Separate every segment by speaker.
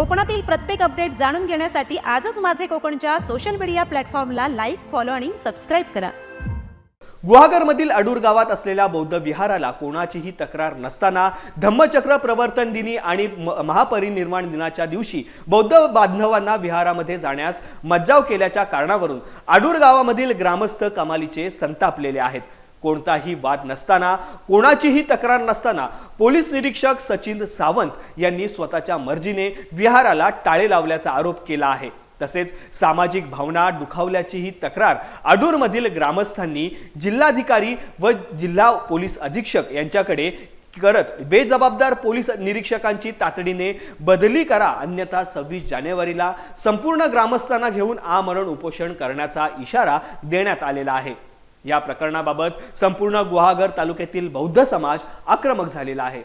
Speaker 1: कोकणातील प्रत्येक अपडेट जाणून घेण्यासाठी आजच माझे कोकणच्या सोशल मीडिया प्लॅटफॉर्मला लाईक फॉलो आणि सबस्क्राईब करा.
Speaker 2: गुहागरमधील अडूर गावात असलेल्या बौद्ध विहाराला कोणाचीही तक्रार नसताना धम्मचक्र प्रवर्तन दिनी आणि म- महापरिनिर्वाण दिनाच्या दिवशी बौद्ध बांधवांना विहारामध्ये जाण्यास मज्जाव केल्याच्या कारणावरून अडूर गावामधील ग्रामस्थ कमालीचे संतापलेले आहेत. कोणताही वाद नसताना कोणाचीही तक्रार नसताना पोलीस निरीक्षक सचिन सावंत यांनी स्वतःच्या मर्जीने विहाराला टाळे लावल्याचा आरोप केला आहे. तसेच सामाजिक भावना दुखावल्याचीही तक्रार अडूरमधील ग्रामस्थांनी जिल्हाधिकारी व जिल्हा पोलीस अधीक्षक यांच्याकडे करत बेजबाबदार पोलीस निरीक्षकांची तातडीने बदली करा अन्यथा सव्वीस जानेवारीला संपूर्ण ग्रामस्थांना घेऊन आमरण उपोषण करण्याचा इशारा देण्यात आलेला आहे. या प्रकरणाबाबत संपूर्ण गुहागर तालुक्यातील बौद्ध समाज आक्रमक झालेला आहे.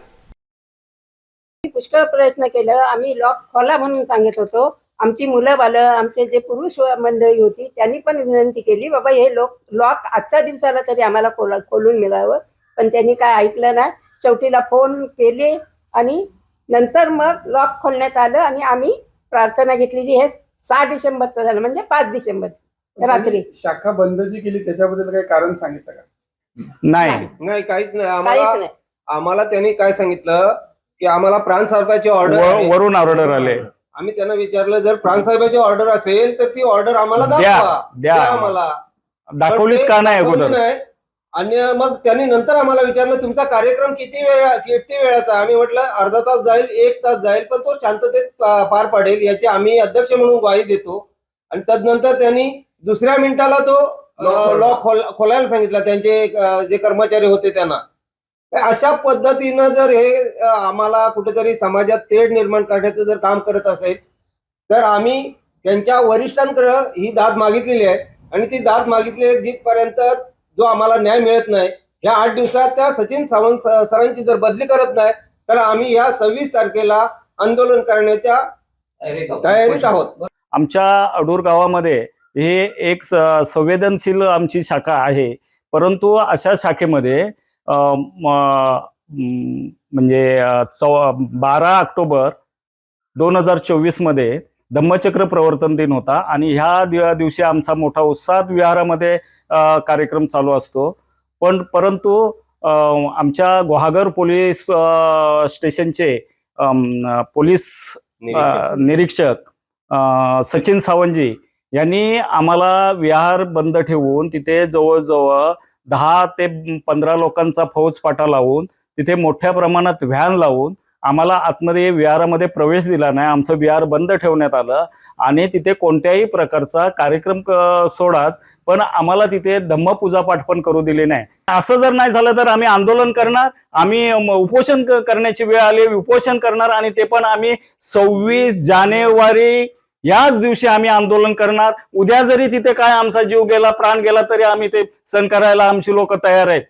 Speaker 3: पुष्कळ प्रयत्न केलं. आम्ही लॉक खोला म्हणून सांगत होतो. आमची मुलं बालं आमचे जे पुरुष मंडळी होती त्यांनी पण विनंती केली बाबा हे लोक लॉक आजच्या दिवसाला तरी आम्हाला खोला खोलून मिळावं. पण त्यांनी काय ऐकलं नाही. शेवटीला फोन केले आणि नंतर मग लॉक खोलण्यात आलं आणि आम्ही प्रार्थना घेतलेली हे सहा डिसेंबरचं झालं म्हणजे पाच डिसेंबर. रात्री.
Speaker 4: त्यांनी शाखा बंद जी केली त्याच्याबद्दल काही कारण सांगितलं का?
Speaker 5: नाही.
Speaker 6: नाही. काहीच नाही.
Speaker 3: काहीच
Speaker 6: आम्हाला
Speaker 3: नाही.
Speaker 6: आम्हाला त्यांनी काय सांगितलं की आम्हाला प्राण साहेबाची ऑर्डर
Speaker 5: वरून ऑर्डर आले.
Speaker 6: आम्ही त्यांना विचारलं जर प्राण साहेबाची ऑर्डर असेल तर ती ऑर्डर आम्हाला
Speaker 5: द्या,
Speaker 6: दाखवा.
Speaker 5: द्या.
Speaker 6: आम्हाला.
Speaker 5: दाखवलीत
Speaker 6: पण ते
Speaker 5: का नाही
Speaker 6: दाखवली
Speaker 5: अगोदर
Speaker 6: नाही. आणि मग त्यांनी नंतर आम्हाला विचारलं तुमचा कार्यक्रम किती वेळा किती वेळाचा? आम्ही म्हटलं अर्धा तास जाईल एक तास जाईल पण तो शांततेत पा- पार पडेल याची आम्ही अध्यक्ष म्हणून ग्वाही देतो. आणि तदनंतर त्यांनी दुसऱ्या मिनिटाला तो लॉक खोलायला सांगितला. त्यांचे जे कर्मचारी होते त्यांना. अशा पद्धतीनं जर हे आम्हाला कुठेतरी समाजात तेढ निर्माण करण्याचं जर काम करत असेल तर आम्ही त्यांच्या वरिष्ठांकडे ही दाद मागितलेली आहे. आणि ती दाद मागितली आहे जिथपर्यंत जो आम्हाला न्याय मिळत नाही या आठ दिवसात त्या सचिन सावंत सरांची जर बदली करत नाही तर आम्ही या सव्वीस तारखेला आंदोलन करण्याच्या तयारीत आहोत.
Speaker 5: आमच्या अडूर गावामध्ये हे एक संवेदनशील आमची शाखा आहे. परंतु अशा शाखेमध्ये म्हणजे चौ बारा ऑक्टोबर दोन हजार चोवीसमध्ये धम्मचक्र प्रवर्तन दिन होता आणि ह्या दिव- दिवशी आमचा मोठा उत्साहात विहारामध्ये कार्यक्रम चालू असतो. पण परंतु आमच्या गुहागर पोलीस स्टेशनचे पोलीस निरीक्षक. सचिन सावंतजी यांनी आम्हाला विहार बंद ठेवून तिथे जवळजवळ दहा ते पंधरा लोकांचा फौज पाटा लावून तिथे मोठ्या प्रमाणात व्हॅन लावून आम्हाला आतमध्ये विहारामध्ये प्रवेश दिला नाही. आमचं विहार बंद ठेवण्यात आलं आणि तिथे कोणत्याही प्रकारचा कार्यक्रम सोडात पण आम्हाला तिथे धम्म पूजापाठ पण करू दिली नाही. असं जर नाही झालं तर आम्ही आंदोलन करणार आम्ही उपोषण क- करण्याची वेळ आली उपोषण करणार आणि ते पण आम्ही सव्वीस जानेवारी याच दिवशी आम्ही आंदोलन करणार. उद्या जरी तिथे काय आमचा जीव गेला प्राण गेला तरी आम्ही ते सण करायला आमची लोक तयार आहेत.